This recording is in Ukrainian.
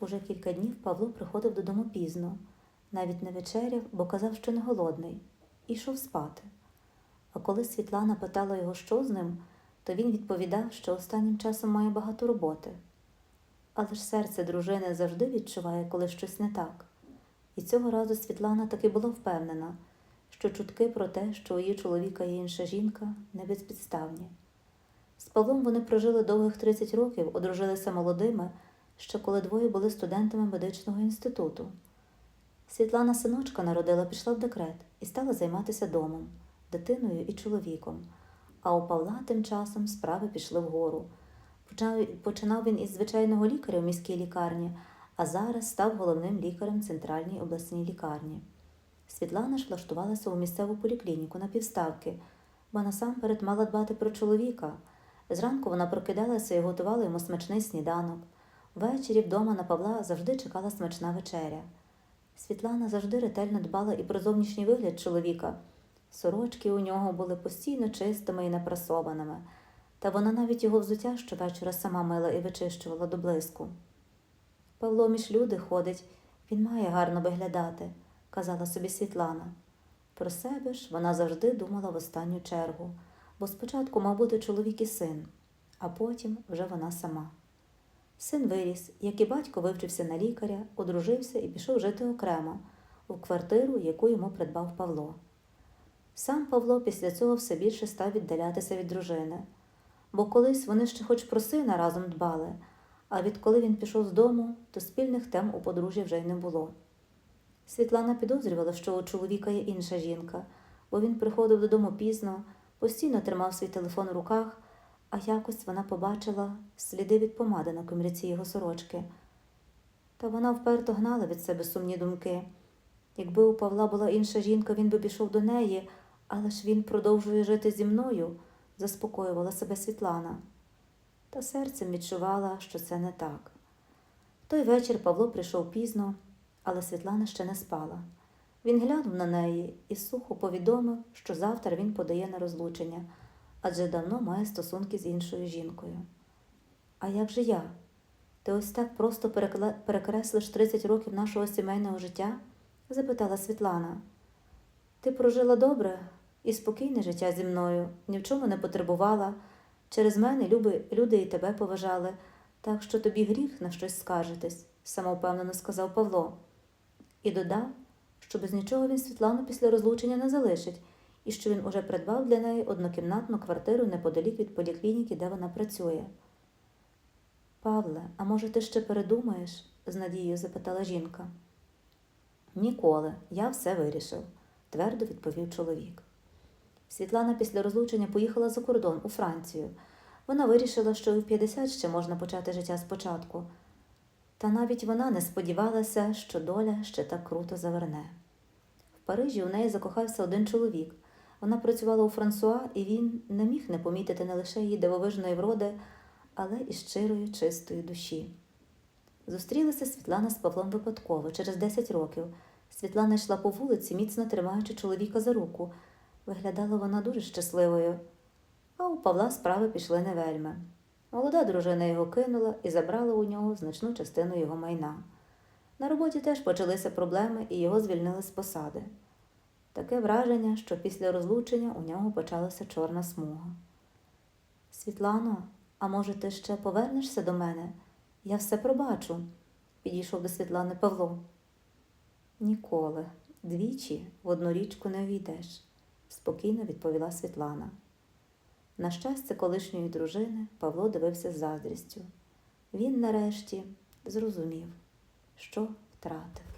Уже кілька днів Павло приходив додому пізно, навіть не вечеряв, бо казав, що не голодний, і йшов спати. А коли Світлана питала його, що з ним, то він відповідав, що останнім часом має багато роботи. Але ж серце дружини завжди відчуває, коли щось не так. І цього разу Світлана таки була впевнена, що чутки про те, що у її чоловіка є інша жінка, не безпідставні. З Павлом вони прожили довгих 30 років, одружилися молодими, ще коли двоє були студентами медичного інституту. Світлана синочка народила, пішла в декрет і стала займатися домом, дитиною і чоловіком. А у Павла тим часом справи пішли вгору. Починав він із звичайного лікаря в міській лікарні, а зараз став головним лікарем центральній обласній лікарні. Світлана ж влаштувалася у місцеву поліклініку на півставки, бо насамперед мала дбати про чоловіка. Зранку вона прокидалася і готувала йому смачний сніданок. Ввечері вдома на Павла завжди чекала смачна вечеря. Світлана завжди ретельно дбала і про зовнішній вигляд чоловіка. Сорочки у нього були постійно чистими і непрасованими, та вона навіть його взуття щовечора сама мила і вичищувала до блиску. Павло між люди ходить, він має гарно виглядати, казала собі Світлана. Про себе ж вона завжди думала в останню чергу, бо спочатку мав бути чоловік і син, а потім вже вона сама. Син виріс, як і батько вивчився на лікаря, одружився і пішов жити окремо, у квартиру, яку йому придбав Павло. Сам Павло після цього все більше став віддалятися від дружини, бо колись вони ще хоч про сина разом дбали, а відколи він пішов з дому, то спільних тем у подружжя вже й не було. Світлана підозрювала, що у чоловіка є інша жінка, бо він приходив додому пізно, постійно тримав свій телефон у руках, а якось вона побачила сліди від помади на комірці його сорочки. Та вона вперто гнала від себе сумні думки. Якби у Павла була інша жінка, він би пішов до неї, але ж він продовжує жити зі мною, заспокоювала себе Світлана. Та серцем відчувала, що це не так. Той вечір Павло прийшов пізно, але Світлана ще не спала. Він глянув на неї і сухо повідомив, що завтра він подає на розлучення, адже давно має стосунки з іншою жінкою. А як же я? Ти ось так просто перекреслиш 30 років нашого сімейного життя? запитала Світлана. Ти прожила добре і спокійне життя зі мною, ні в чому не потребувала. Через мене люби, люди і тебе поважали, так що тобі гріх на щось скаржитись, самовпевнено сказав Павло. І додав, що без нічого він Світлану після розлучення не залишить, і що він уже придбав для неї однокімнатну квартиру неподалік від поліклініки, де вона працює. Павле, а може, ти ще передумаєш? з надією запитала жінка. Ніколи, я все вирішив, твердо відповів чоловік. Світлана після розлучення поїхала за кордон у Францію. Вона вирішила, що в 50 ще можна почати життя спочатку. Та навіть вона не сподівалася, що доля ще так круто заверне. В Парижі у неї закохався один чоловік. Вона працювала у Франсуа, і він не міг не помітити не лише її дивовижної вроди, але і щирої, чистої душі. Зустрілася Світлана з Павлом випадково через 10 років. Світлана йшла по вулиці, міцно тримаючи чоловіка за руку. Виглядала вона дуже щасливою. А у Павла справи пішли не вельми. Молода дружина його кинула і забрала у нього значну частину його майна. На роботі теж почалися проблеми і його звільнили з посади. Таке враження, що після розлучення у нього почалася чорна смуга. Світлано, а може, ти ще повернешся до мене? Я все пробачу, підійшов до Світлани Павло. Ніколи, двічі в одну річку не увійдеш, спокійно відповіла Світлана. На щастя колишньої дружини Павло дивився з заздрістю. Він нарешті зрозумів, що втратив.